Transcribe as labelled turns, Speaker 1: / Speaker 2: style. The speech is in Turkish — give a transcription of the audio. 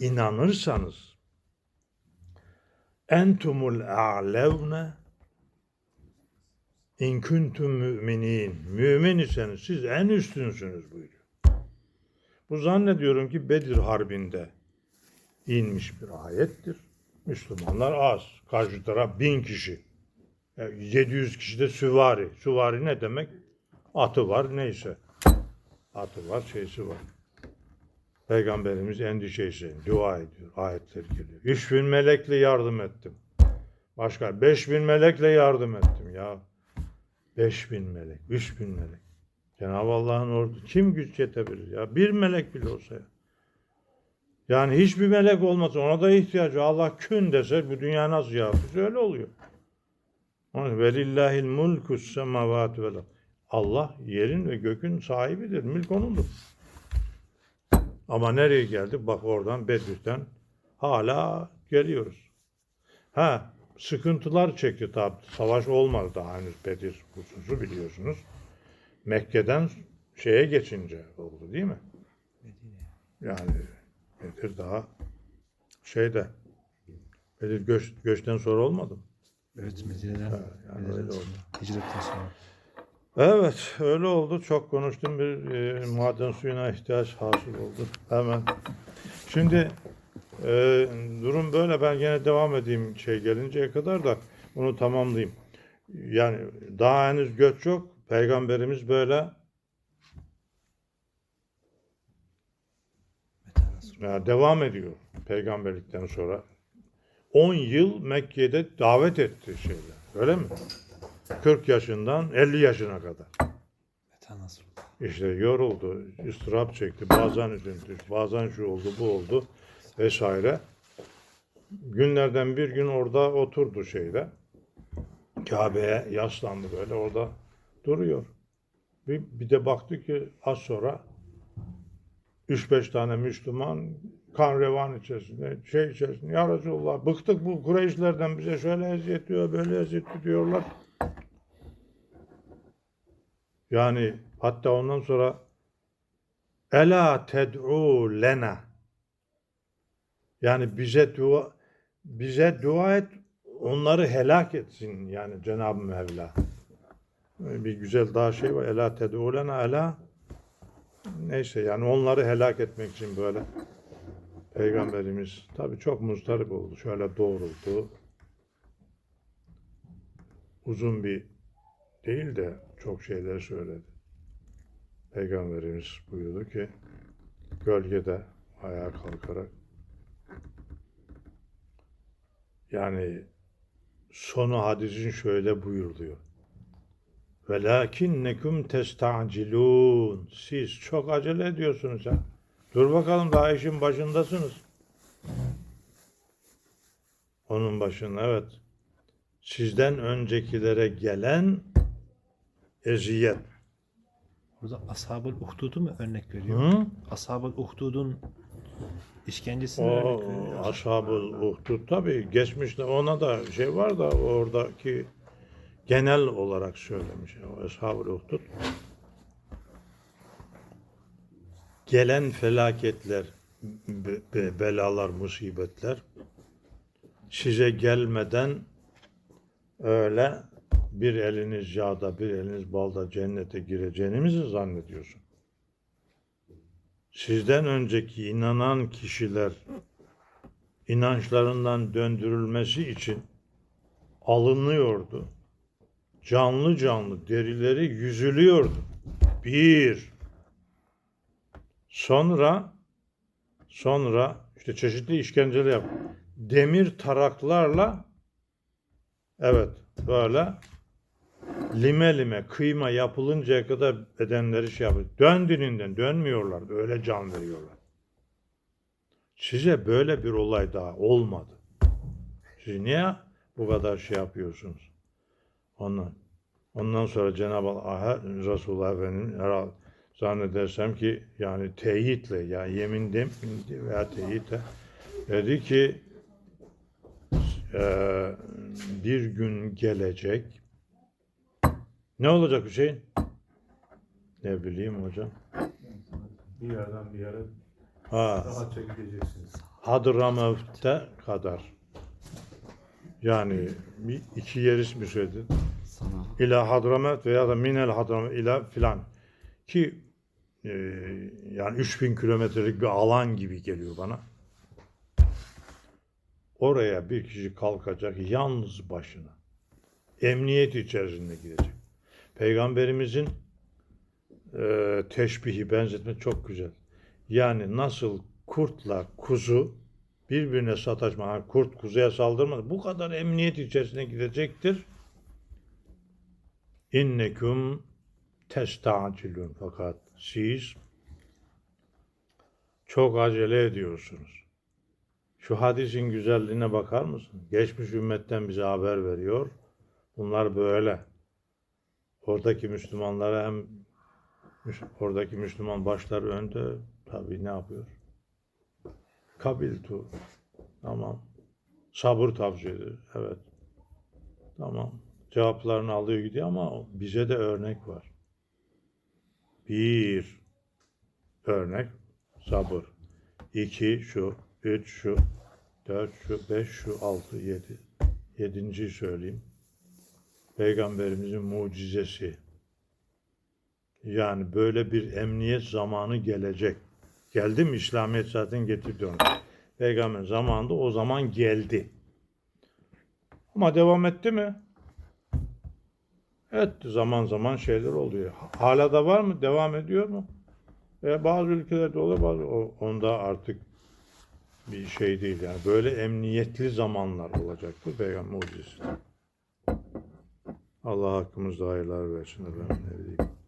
Speaker 1: inanırsanız entumul a'levne in kuntum müminin. Mümin iseniz siz en üstünsünüz buyuruyor. Bu zannediyorum ki Bedir Harbi'nde inmiş bir ayettir. Müslümanlar az. Karşı taraf bin kişi. E, 700 kişi de süvari. Süvari ne demek? Atı var neyse. Atı var şeysi var. Peygamberimiz endişesi, dua ediyor. Ayetler geliyor. 3000 melekle yardım ettim. Başka 5000 melekle yardım ettim ya. 5000 melek, 3000 melek. Cenab-ı Allah'ın ordu kim güç yetebilir ya? Bir melek bile olsa ya. Yani hiçbir melek olmasa ona da ihtiyacı. Allah kün dese bu dünya nasıl yaratır? Öyle oluyor. Velillahil mulku semavati vel. Allah yerin ve gökün sahibidir. Mülk onundur. Ama nereye geldik? Bak oradan Bedir'den hala geliyoruz. Ha sıkıntılar çekti tabi. Savaş olmadı daha henüz Bedir hususu biliyorsunuz. Mekke'den şeye geçince oldu değil mi? Yani Bedir daha şeyde Bedir göç, göçten sonra olmadı mı?
Speaker 2: Evet Medine'den.
Speaker 1: yani
Speaker 2: Medine'den
Speaker 1: öyle oldu.
Speaker 2: Hicretten sonra.
Speaker 1: Evet, öyle oldu. Çok konuştum. Bir e, maden suyuna ihtiyaç hasıl oldu. Hemen. Şimdi e, durum böyle. Ben yine devam edeyim şey gelinceye kadar da bunu tamamlayayım. Yani daha henüz göç yok. Peygamberimiz böyle
Speaker 2: Meta nasıl?
Speaker 1: ya, devam ediyor peygamberlikten sonra. 10 yıl Mekke'de davet etti şeyler. Öyle mi? 40 yaşından 50 yaşına kadar. İşte yoruldu, ıstırap çekti, bazen üzüntü, bazen şu oldu, bu oldu vesaire. Günlerden bir gün orada oturdu şeyde. Kabe'ye yaslandı böyle orada duruyor. Bir, bir de baktı ki az sonra 3-5 tane Müslüman kan revan içerisinde, şey içerisinde. Ya Resulallah bıktık bu Kureyşlerden bize şöyle eziyet diyor, böyle eziyet diyorlar. Yani hatta ondan sonra Ela ted'u lena yani bize dua bize dua et onları helak etsin yani Cenab-ı Mevla. Bir güzel daha şey var. Ela ted'u lena ela neyse yani onları helak etmek için böyle Peygamberimiz tabi çok muzdarip oldu. Şöyle doğruldu. Uzun bir değil de çok şeyler söyledi. Peygamberimiz buyurdu ki gölgede ayağa kalkarak yani sonu hadisin şöyle buyuruyor. Velakinnekum testacilun. Siz çok acele ediyorsunuz ya. Dur bakalım daha işin başındasınız. Onun başında evet. Sizden öncekilere gelen eziyet.
Speaker 2: Burada Ashab-ül Uhdud'u mu örnek veriyor?
Speaker 1: Hı?
Speaker 2: Ashab-ül Uhdud'un işkencesini
Speaker 1: O
Speaker 2: örnek veriyor.
Speaker 1: Ashab-ül Uhdud tabi geçmişte ona da şey var da oradaki genel olarak söylemiş. O Ashab-ül Uhdud gelen felaketler, be- be- belalar, musibetler size gelmeden öyle bir eliniz yağda, bir eliniz balda cennete gireceğinizi zannediyorsun. Sizden önceki inanan kişiler inançlarından döndürülmesi için alınıyordu. Canlı canlı derileri yüzülüyordu. Bir. Sonra sonra işte çeşitli işkenceler yap. Demir taraklarla evet böyle lime lime kıyma yapılıncaya kadar bedenleri şey yapıyor. Döndüğünden dönmüyorlar. Öyle can veriyorlar. Size böyle bir olay daha olmadı. Siz niye bu kadar şey yapıyorsunuz? Ondan, ondan sonra Cenab-ı Allah, Resulullah Efendimiz herhalde zannedersem ki yani teyitle ya yemin dem veya teyitle dedi ki eee, bir gün gelecek ne olacak Hüseyin? Ne bileyim hocam.
Speaker 3: Bir yerden bir yere
Speaker 1: Ha,
Speaker 3: rahatça gideceksiniz.
Speaker 1: Hadramavt'te kadar. Yani bir iki yer ismi söyledi.
Speaker 3: Sana.
Speaker 1: İla Hadramet veya da Minel Hadramet ila filan. Ki e, yani 3000 kilometrelik bir alan gibi geliyor bana. Oraya bir kişi kalkacak yalnız başına. Emniyet içerisinde gidecek. Peygamberimizin e, teşbihi, benzetme çok güzel. Yani nasıl kurtla kuzu birbirine sataşma, ha, kurt kuzuya saldırmaz. Bu kadar emniyet içerisine gidecektir. İnnekum testacilun fakat siz çok acele ediyorsunuz. Şu hadisin güzelliğine bakar mısın? Geçmiş ümmetten bize haber veriyor. Bunlar böyle. Oradaki Müslümanlara hem oradaki Müslüman başlar önde tabii ne yapıyor? Kabiltu. Tamam. Sabır tavsiye ediyor. Evet. Tamam. Cevaplarını alıyor gidiyor ama bize de örnek var. Bir örnek sabır. İki şu, üç şu, dört şu, beş şu, altı, yedi. Yedinciyi söyleyeyim. Peygamberimizin mucizesi. Yani böyle bir emniyet zamanı gelecek. Geldi mi İslamiyet zaten getirdi onu. Peygamber zamanında o zaman geldi. Ama devam etti mi? Etti. Zaman zaman şeyler oluyor. Hala da var mı? Devam ediyor mu? E, bazı ülkelerde oluyor, bazı onda artık bir şey değil yani. Böyle emniyetli zamanlar olacaktır Peygamber mucizesi. Allah hakkımızda hayırlar versin efendim. Ne bileyim.